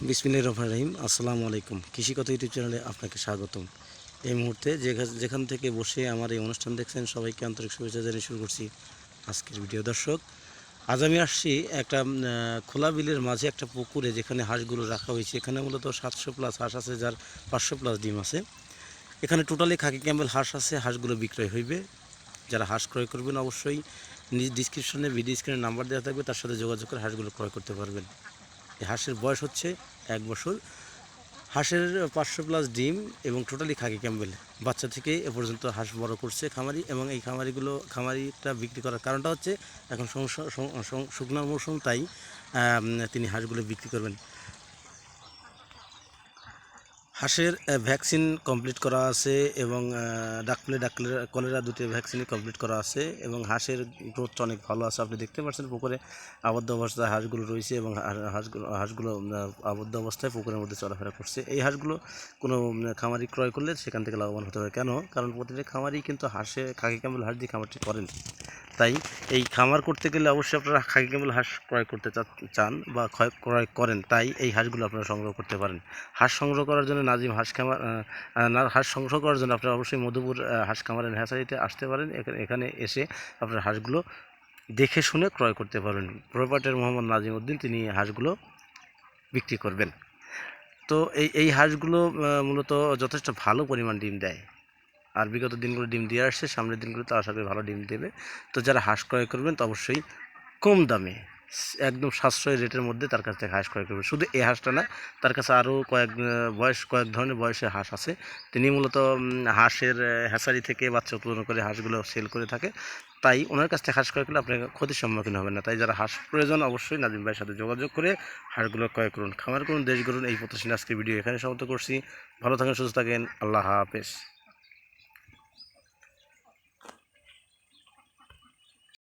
বিসমিল্লাহির রহমানির রহিম। আসসালামু আলাইকুম। কৃষিকথা ইউটিউব চ্যানেলে আপনাকে স্বাগতম। এই মুহূর্তে যেখান থেকে বসে আমার এই অনুষ্ঠান দেখছেন, সবাইকে আন্তরিক শুভেচ্ছা জানিয়ে শুরু করছি আজকের ভিডিও। দর্শক, আজ আমি আসছি একটা খোলা বিলের মাঝে একটা পুকুরে যেখানে হাঁসগুলো রাখা হয়েছে। এখানে মূলত সাতশো প্লাস হাঁস আছে, যার পাঁচশো প্লাস ডিম আছে। এখানে টোটালি খাকি ক্যাম্বেল হাঁস আছে, হাঁসগুলো বিক্রয় হইবে। যারা হাঁস ক্রয় করবেন অবশ্যই নিজ ডিসক্রিপশনে, ভিডিও স্ক্রিনে নাম্বার দেওয়া থাকবে, তার সাথে যোগাযোগ করে হাঁসগুলো ক্রয় করতে পারবেন। এই হাঁসের বয়স হচ্ছে এক বছর। হাঁসের পাঁচশো প্লাস ডিম এবং টোটালি খাকি ক্যাম্বেল। বাচ্চা থেকে এ পর্যন্ত হাঁস বড় করছে খামারি এবং এই খামারিগুলো, খামারিটা বিক্রি করার কারণটা হচ্ছে এখন সংস- সং- সং- শুকনো মৌসুম, তাই তিনি হাঁসগুলো বিক্রি করবেন। হাঁসের ভ্যাকসিন কমপ্লিট করা আছে এবং ডাকলে ডাকলে কলেরা দুটি ভ্যাকসিনই কমপ্লিট করা আছে এবং হাঁসের গ্রোথ অনেক ভালো আছে। আপনি দেখতে পাচ্ছেন পুকুরে আবদ্ধ অবস্থায় হাঁসগুলো রয়েছে এবং হাঁসগুলো হাঁসগুলো আবদ্ধ অবস্থায় পুকুরের মধ্যে চলাফেরা করছে। এই হাঁসগুলো কোনো খামারি ক্রয় করলে সেখান থেকে লাভবান হতে হয় কেন? কারণ প্রতিটা খামারি কিন্তু হাঁসে খাকি ক্যাম্বেল হাঁস দিয়ে খামারটি করেন? তাই এই খামার করতে গেলে অবশ্যই আপনারা খাকি ক্যাম্বেল হাঁস ক্রয় করতে চান বা ক্রয় করেন, তাই এই হাঁসগুলো আপনারা সংগ্রহ করতে পারেন। হাঁস সংগ্রহ করার জন্য নাজিম হাঁস খামার হাঁস সংগ্রহ করার জন্য আপনারা অবশ্যই মধুপুর হাঁস খামারের হ্যাচারিতে আসতে পারেন। এখানে- এখানে এসে আপনার হাঁসগুলো দেখে শুনে ক্রয় করতে পারবেন প্রপার্টার মোহাম্মদ নাজিম উদ্দিন, তিনি হাঁসগুলো বিক্রি করবেন। তো এই এই হাঁসগুলো মূলত যথেষ্ট ভালো পরিমাণ ডিম দেয়। আর বিগত দিনগুলো ডিম দিয়ে আসছে সামনের দিনগুলো তো আশা করি ভালো ডিম দেবে। তো যারা হাঁস ক্রয় করবেন তো অবশ্যই কম দামে একদম সাশ্রয় রেটের মধ্যে তার কাছ থেকে হাঁস ক্রয় করবেন। শুধু এই হাঁসটা না তার কাছে আরও কয়েক বয়স কয়েক ধরনের বয়সের হাঁস আছে। তিনি মূলত হাঁসের আহ, হ্যাচারি থেকে বাচ্চা উৎপাদন করে হাঁসগুলো সেল করে থাকে। তাই ওনার কাছ থেকে হাঁস ক্রয় করলে আপনার ক্ষতির সম্মুখীন হবেন না। তাই যারা হাঁস প্রয়োজন অবশ্যই নাজিম ভাইয়ের সাথে যোগাযোগ করে হাঁসগুলো ক্রয় করুন। খামার করুন দেশ করুন এই প্রত্যাশী আজকে ভিডিও এখানে সমাপ্ত করছি। ভালো থাকেন সুস্থ থাকেন আল্লাহ হাফেজ।